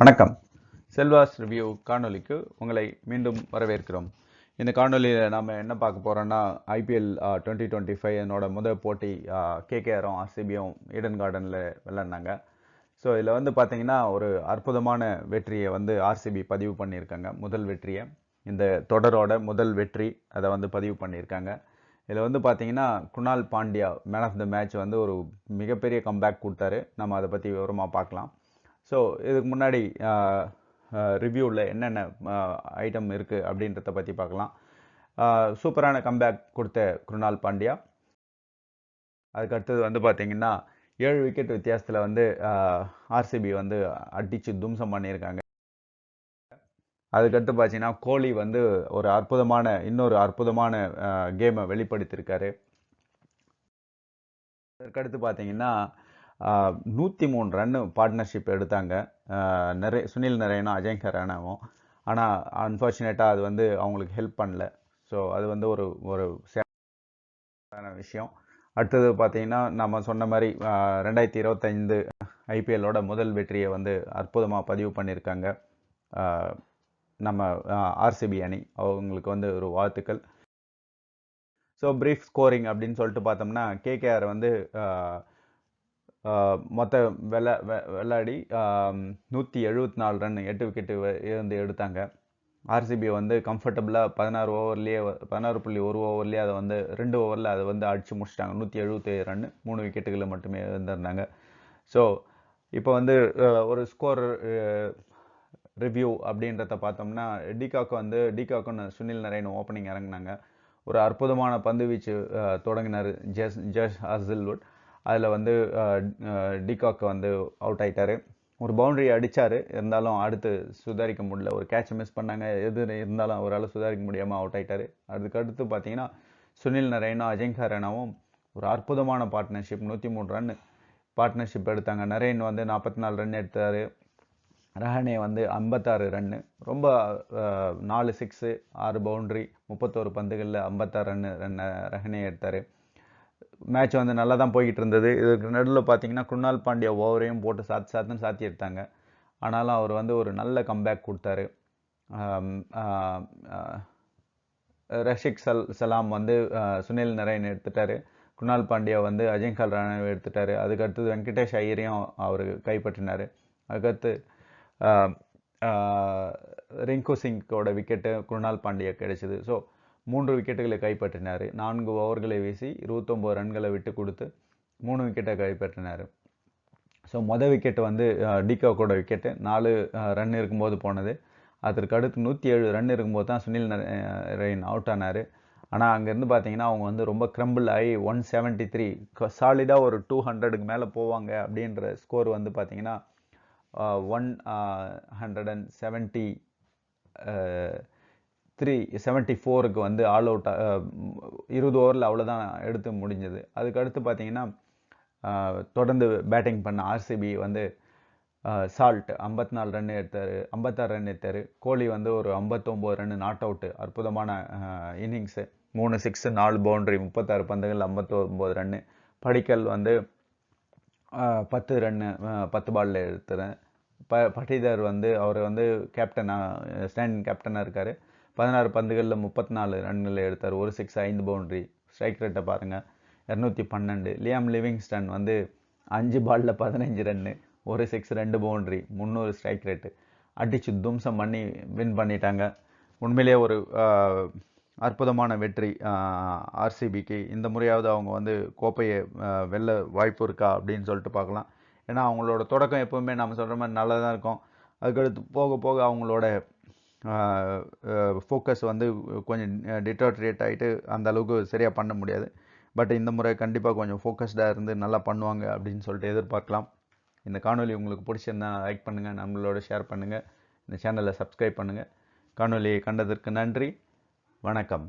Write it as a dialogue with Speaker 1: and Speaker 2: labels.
Speaker 1: வணக்கம். செல்வாஸ் ரிவ்யூ காணொலிக்கு உங்களை மீண்டும் வரவேற்கிறோம். இந்த காணொலியில் நாம் என்ன பார்க்க போகிறோன்னா ஐபிஎல் டுவெண்ட்டி டுவெண்ட்டி ஃபைவ் என்னோட முதல் போட்டி கேகேஆரும் ஆர்சிபியும் ஈடன் கார்டனில் விளாண்டாங்க ஸோ இதில் வந்து பார்த்தீங்கன்னா ஒரு அற்புதமான வெற்றியை வந்து ஆர்சிபி பதிவு பண்ணியிருக்காங்க. முதல் வெற்றியை. இந்த தொடரோட முதல் வெற்றி அதை வந்து பதிவு பண்ணியிருக்காங்க. இதில் வந்து பார்த்தீங்கன்னா Krunal Pandya man of the match வந்து ஒரு மிகப்பெரிய கம்பேக் கொடுத்தாரு. நம்ம அதை பற்றி விவரமாக பார்க்கலாம். ஸோ இதுக்கு முன்னாடி ரிவ்யூவில் என்னென்ன ஐட்டம் இருக்குது அப்படின்றத பற்றி பார்க்கலாம். சூப்பரான கம்பேக் கொடுத்த குருணால் பாண்டியா. அதுக்கு அடுத்தது வந்து பார்த்திங்கன்னா ஏழு விக்கெட் வித்தியாசத்தில் வந்து ஆர்சிபி வந்து அடித்து தும்சம் பண்ணியிருக்காங்க. அதுக்கடுத்து பார்த்தீங்கன்னா கோலி வந்து ஒரு அற்புதமான இன்னொரு அற்புதமான கேமை வெளிப்படுத்தியிருக்காரு. அதுக்கடுத்து பார்த்தீங்கன்னா நூற்றி மூணு ரன்னு பார்ட்னர்ஷிப் எடுத்தாங்க. நிறைய சுனில் நரேனும் அஜய்கர் ரேனாவும் ஆனால் அன்ஃபார்ச்சுனேட்டாக அது வந்து அவங்களுக்கு ஹெல்ப் பண்ணல. ஸோ அது வந்து ஒரு ஒரு விஷயம். அடுத்தது பார்த்தீங்கன்னா நம்ம சொன்ன மாதிரி ரெண்டாயிரத்தி இருபத்தைந்து ஐபிஎல்லோட முதல் வெற்றியை வந்து அற்புதமாக பதிவு பண்ணியிருக்காங்க. நம்ம ஆர்சிபி அணி. அவங்களுக்கு வந்து ஒரு வாழ்த்துக்கள். ஸோ ப்ரீஃப் ஸ்கோரிங் அப்படின்னு சொல்லிட்டு பார்த்தோம்னா கேகேஆர் வந்து மொத்த வெள வெள்ளாடி நூற்றி எழுபத்தி நாலு ரன் எட்டு விக்கெட்டு இருந்து எடுத்தாங்க. ஆர்சிபி வந்து கம்ஃபர்டபுளாக பதினாறு ஓவர்லேயே பதினாறு புள்ளி ஒரு ஓவர்லேயே அதை வந்து ரெண்டு ஓவரில் அதை வந்து அடித்து முடிச்சிட்டாங்க. நூற்றி எழுபத்தேழு ரன் மூணு விக்கெட்டுகளை மட்டுமே இருந்திருந்தாங்க ஸோ இப்போ வந்து ஒரு ஸ்கோர் ரிவ்யூ அப்படின்றத பார்த்தோம்னா டிகாக் வந்து டிகாக்குன்னு சுனில் நரேன் ஓப்பனிங் இறங்கினாங்க. ஒரு அற்புதமான பந்து வீச்சு தொடங்கினார் ஜெஸ் ஜஸ் ஹசில்வுட் அதில் வந்து டிகாக் வந்து அவுட் ஆகிட்டார் ஒரு பவுண்டரி அடித்தார் இருந்தாலும் அடுத்து சுதாரிக்க முடியல. ஒரு கேட்ச் மிஸ் பண்ணாங்க. எது இருந்தாலும் அவரால் சுதாரிக்க முடியாமல் அவுட் ஆகிட்டார் அதுக்கு அடுத்து பார்த்தீங்கன்னா சுனில் நரேனும் அஜய்கா ரேனாவும் ஒரு அற்புதமான பார்ட்னர்ஷிப் நூற்றி மூணு ரன் பார்ட்னர்ஷிப் எடுத்தாங்க. நரேன் வந்து நாற்பத்தி நாலு ரன் எடுத்தார். ரஹனே வந்து ஐம்பத்தாறு ரன்னு ரொம்ப நாலு சிக்ஸு ஆறு பவுண்ட்ரி முப்பத்தோரு பந்துகளில் ஐம்பத்தாறு ரன்னு ரன் ரஹனே எடுத்தார். மேட்ச் வந்து நல்லா தான் போய்கிட்டு இருந்தது இதுக்கு நடுவில் பார்த்தீங்கன்னா குருணால் பாண்டியா ஓவரையும் போட்டு சாத்து சாத்துன்னு சாத்தி எடுத்தாங்க ஆனாலும் அவர் வந்து ஒரு நல்ல கம்பேக் கொடுத்தாரு. ரஷிக் சல் சலாம் வந்து சுனில் நரேன் எடுத்துட்டாரு. குணால் பாண்டியா வந்து அஜய்கால் ராணாவை எடுத்துட்டாரு. அதுக்கடுத்தது வெங்கடேஷ் ஐயரையும் அவர் கைப்பற்றினார். அதுக்கடுத்து ரிங்கு சிங்கோட விக்கெட்டு குருணால் பாண்டியா கிடைச்சிது. ஸோ மூன்று விக்கெட்டுகளை கைப்பற்றினார். நான்கு ஓவர்களை வீசி இருபத்தொம்போது ரன்களை விட்டு கொடுத்து மூணு விக்கெட்டை கைப்பற்றினார். ஸோ மொதல் விக்கெட் வந்து டிகாக்கோட விக்கெட்டு. நாலு ரன் இருக்கும்போது போனது. அதற்கு அடுத்து நூற்றி ஏழு ரன் இருக்கும்போது தான் சுனில் ரெயின் அவுட் ஆனார். ஆனால் அங்கேருந்து பார்த்தீங்கன்னா அவங்க வந்து ரொம்ப கிரம்பிள் ஆகி ஒன் செவன்ட்டி த்ரீ சாலிடாக ஒரு டூ ஹண்ட்ரடுக்கு மேலே போவாங்க அப்படின்ற ஸ்கோர் வந்து பார்த்தீங்கன்னா one hundred and seventy three seventy ஃபோருக்கு வந்து ஆல் அவுட் இருபது ஓவரில் அவ்வளோதான் எடுத்து முடிஞ்சது. அதுக்கடுத்து பார்த்தீங்கன்னா தொடர்ந்து பேட்டிங் பண்ண ஆர்சிபி வந்து சால்ட் ஐம்பத்தி நாலு ரன் எடுத்தார் ஐம்பத்தாறு ரன் எடுத்தார். கோலி வந்து ஒரு ஐம்பத்தொம்போது ரன் நாட் அவுட்டு அற்புதமான இன்னிங்ஸு மூணு சிக்ஸு நாலு பவுண்ட்ரி முப்பத்தாறு பந்துகள் ஐம்பத்தொம்போது ரன்னு படிக்கல் வந்து பத்து ரன்னு பத்து பாலில் எடுத்துறேன் ப பட்டிதர் வந்து அவர் வந்து கேப்டனாக ஸ்டாண்டிங் கேப்டனாக இருக்கார். பதினாறு பந்துகளில் முப்பத்தி நாலு ரன்களில் எடுத்தார். ஒரு சிக்ஸ் ஐந்து பவுண்ட்ரி ஸ்ட்ரைக் ரேட்டை பாருங்கள் இரநூத்தி பன்னெண்டு. லியாம் லிவிங்ஸ்டன் வந்து அஞ்சு பாலில் பதினஞ்சு ரன்னு ஒரு சிக்ஸ் ரெண்டு பவுண்ட்ரி முந்நூறு ஸ்ட்ரைக் ரேட்டு அடித்து தும்சம் பண்ணி வின் பண்ணிட்டாங்க. உண்மையிலேயே ஒரு அற்புதமான வெற்றி ஆர்சிபிக்கு இந்த முறையாவது அவங்க வந்து கோப்பையை வெல்ல வாய்ப்பு இருக்கா அப்படின்னு சொல்லிட்டு பார்க்கலாம். ஏன்னா அவங்களோட தொடக்கம் எப்போவுமே நம்ம சொல்கிற மாதிரி நல்லா தான் இருக்கும். அதுக்கடுத்து போக போக அவங்களோட ஃபோக்கஸ் வந்து கொஞ்சம் டிட்டோட்ரேட் ஆகிட்டு அந்த அளவுக்கு சரியாக பண்ண முடியாது. பட் இந்த முறை கண்டிப்பாக கொஞ்சம் ஃபோக்கஸ்டாக இருந்து நல்லா பண்ணுவாங்க அப்படின்னு சொல்லிட்டு எதிர்பார்க்கலாம். இந்த காணொலி உங்களுக்கு பிடிச்சிருந்தா லைக் பண்ணுங்கள் நம்மளோட ஷேர் பண்ணுங்கள் இந்த சேனலை சப்ஸ்கிரைப் பண்ணுங்கள் காணொலியை கண்டதற்கு நன்றி. வணக்கம்.